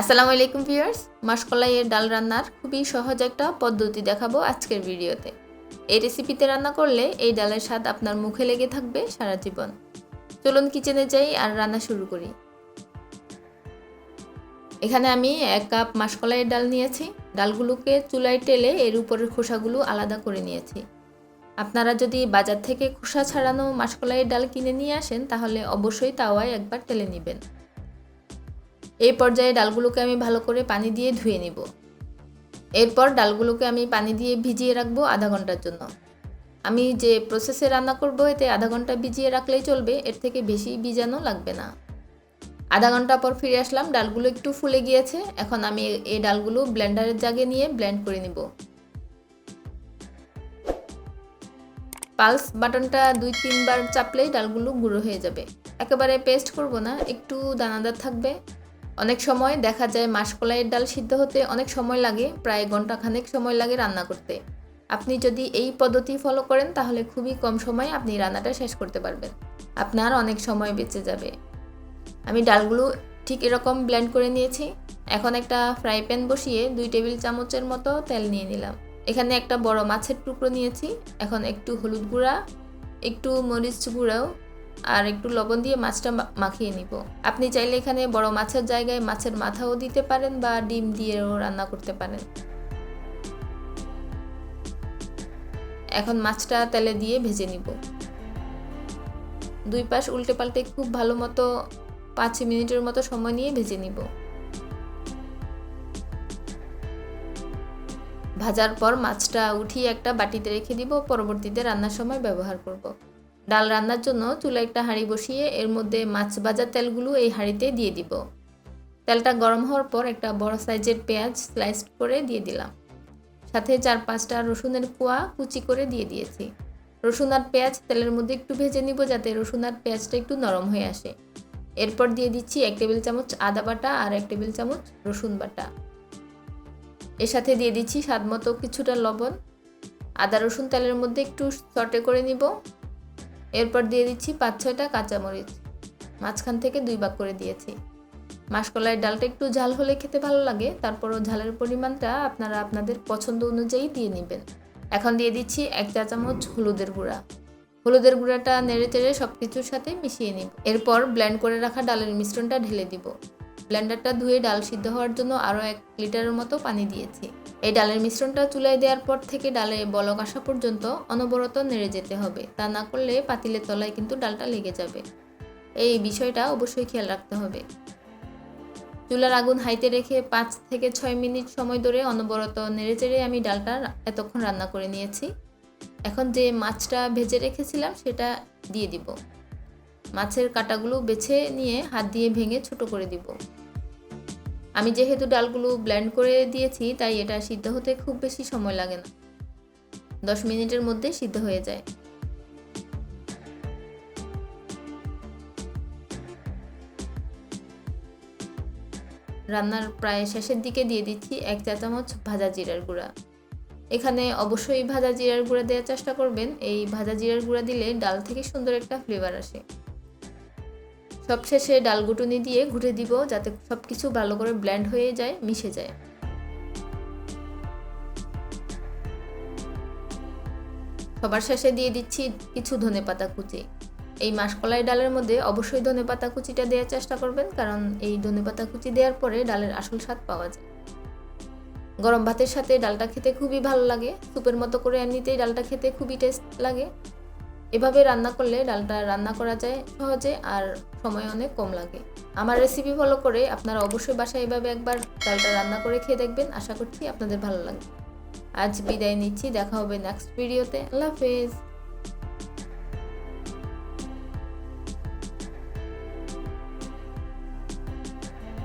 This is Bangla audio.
আসসালামু আলাইকুম ভিউয়ার্স, মাসকলাইয়ের ডাল রান্নার খুবই সহজ একটা পদ্ধতি দেখাবো আজকের ভিডিওতে। এই রেসিপিতে রান্না করলে এই ডালের স্বাদ আপনার মুখে লেগে থাকবে সারা জীবন। চলুন কিচেনে যাই আর রান্না শুরু করি। এখানে আমি এক কাপ মাসকলাইয়ের ডাল নিয়েছি। ডালগুলোকে চুলায় টেলে এর উপরের খোসাগুলো আলাদা করে নিয়েছি। আপনারা যদি বাজার থেকে খোসা ছাড়ানো মাসকলাইয়ের ডাল কিনে নিয়ে আসেন, তাহলে অবশ্যই তাওয়ায় একবার টেলে নেবেন। এই পর্যায়ে ডালগুলোকে আমি ভালো করে পানি দিয়ে ধুয়ে নিব। এরপর ডালগুলোকে আমি পানি দিয়ে ভিজিয়ে রাখব আধা ঘণ্টার জন্য। আমি যে প্রসেসে রান্না করব, এতে আধা ঘণ্টা ভিজিয়ে রাখলেই চলবে, এর থেকে বেশি ভিজানো লাগবে না। আধা ঘণ্টা পর ফিরে আসলাম, ডালগুলো একটু ফুলে গিয়েছে, এখন আমি এই ডালগুলো ব্লেন্ডারের জাগে নিয়ে ব্লেন্ড করে নিব। পালস বাটনটা দুই তিনবার চাপলেই ডালগুলো গুঁড়ো হয়ে যাবে। একেবারে পেস্ট করব না, একটু দানাদার থাকবে। অনেক সময় দেখা যায় মাসকলাইয়ের ডাল সিদ্ধ হতে অনেক সময় লাগে, প্রায় ঘণ্টা খানেক সময় লাগে রান্না করতে। আপনি যদি এই পদ্ধতি ফলো করেন, তাহলে খুবই কম সময়ে আপনি রান্নাটা শেষ করতে পারবেন। আপনার অনেক সময় বেঁচে যাবে। আমি ডালগুলো ঠিক এরকম ব্লেন্ড করে নিয়েছি। এখন একটা ফ্রাই প্যান বসিয়ে দুই টেবিল চামচের মতো তেল নিয়ে নিলাম। এখানে একটা বড় মাছের টুকরো নিয়েছি। এখন একটু হলুদ গুঁড়া, একটু মরিচ গুঁড়াও আর একটু লবণ দিয়ে মাছটা মাখিয়ে নিব। আপনি চাইলে এখানে বড় মাছের জায়গায় মাছের মাথাও দিতে পারেন বা ডিম দিয়েও রান্না করতে পারেন। এখন মাছটা তেলে দিয়ে ভেজে নিব। দুই পাশ উল্টে পাল্টে খুব ভালো মতো পাঁচ মিনিটের মতো সময় নিয়ে ভেজে নিব। ভাজার পর মাছটা উঠিয়ে একটা বাটিতে রেখে দিব। পরবর্তীতে রান্নার সময় ব্যবহার করব। ডাল রান্নার জন্য চুলা একটা হাঁড়ি বসিয়ে এর মধ্যে মাছ ভাজার তেলগুলো এই হাঁড়িতে দিয়ে দিব। তেলটা গরম হওয়ার পর একটা বড় সাইজের পেঁয়াজ স্লাইস করে দিয়ে দিলাম। সাথে চার পাঁচটা রসুনের কোয়া কুচি করে দিয়ে দিয়েছি। রসুন আর পেঁয়াজ তেলের মধ্যে একটু ভেজে নিব যাতে রসুন আর পেঁয়াজটা একটু নরম হয়ে আসে। এরপর দিয়ে দিচ্ছি এক টেবিল চামচ আদা বাটা আর এক টেবিল চামচ রসুন বাটা। এর সাথে দিয়ে দিচ্ছি স্বাদ মতো কিছুটা লবণ। আদা রসুন তেলের মধ্যে একটু সটে করে নিব। এরপর দিয়ে দিচ্ছি পাঁচ, ছয়টা কাঁচামরিচ। মাঝখান থেকে দুই ভাগ করে দিয়েছি। মাসকলাইয়ের ডালটা একটু ঝাল হলে খেতে ভালো লাগে, তারপরও ঝালের পরিমাণটা আপনারা আপনাদের পছন্দ অনুযায়ী দিয়ে নেবেন। এখন দিয়ে দিচ্ছি এক চা চামচ হলুদের গুঁড়া। হলুদের গুঁড়াটা নেড়ে চেড়ে সব কিছুর সাথে মিশিয়ে নিব। এরপর ব্ল্যান্ড করে রাখা ডালের মিশ্রণটা ঢেলে দিব। ব্লেন্ডারটা ধুয়ে ডাল সিদ্ধ হওয়ার জন্য আরও এক লিটারের মতো পানি দিয়েছি। এই ডালের মিশ্রণটা চুলায় দেওয়ার পর থেকে ডালে বলক আসা পর্যন্ত অনবরত নেড়ে যেতে হবে। তা না করলে পাতিলের তলায় কিন্তু ডালটা লেগে যাবে। এই বিষয়টা অবশ্যই খেয়াল রাখতে হবে। চুলার আগুন হাইতে রেখে পাঁচ থেকে ছয় মিনিট সময় ধরে অনবরত নেড়ে চেড়ে আমি ডালটা এতক্ষণ রান্না করে নিয়েছি। এখন যে মাছটা ভেজে রেখেছিলাম সেটা দিয়ে দিব। মাছের কাটাগুলো বেছে নিয়ে হাত দিয়ে ভেঙে ছোট করে দিব। আমি যেহেতু ডালগুলো ব্ল্যান্ড করে দিয়েছি, তাই এটা সিদ্ধ হতে খুব বেশি সময় লাগে না। দশ মিনিটের মধ্যে সিদ্ধ হয়ে যায়। রান্নার প্রায় শেষের দিকে দিয়ে দিচ্ছি এক চা চামচ ভাজা জিরার গুঁড়া। এখানে অবশ্যই ভাজা জিরার গুঁড়া দেওয়ার চেষ্টা করবেন। এই ভাজা জিরার গুঁড়া দিলে ডাল থেকে সুন্দর একটা ফ্লেভার আসে। সবশেষে ডাল গুটুনি দিয়ে ঘুটে দিব যাতে সব কিছু ভালো করে ব্ল্যান্ড হয়ে যায়, মিশে যায়। সবার শেষে দিয়ে দিচ্ছি কিছু ধনে পাতা কুচি। এই মাসকলাই ডালের মধ্যে অবশ্যই ধনে পাতা কুচিটা দেওয়ার চেষ্টা করবেন, কারণ এই ধনে পাতা কুচি দেওয়ার পরে ডালের আসল স্বাদ পাওয়া যায়। গরম ভাতের সাথে ডালটা খেতে খুবই ভালো লাগে। স্যুপের মতো করে এমনিতেই ডালটা খেতে খুবই টেস্ট লাগে। এভাবে রান্না করলে ডালটা রান্না করা যায় সহজে আর সময় অনেক কম লাগে। আমার রেসিপি ফলো করে আপনারা অবশ্যই বাসায় এভাবে একবার ডালটা রান্না করে খেয়ে দেখবেন। আশা করছি আপনাদের ভালো লাগবে। আজ বিদায় নিচ্ছি। দেখা হবে নেক্সট ভিডিওতে আল্লাহ হাফেজ।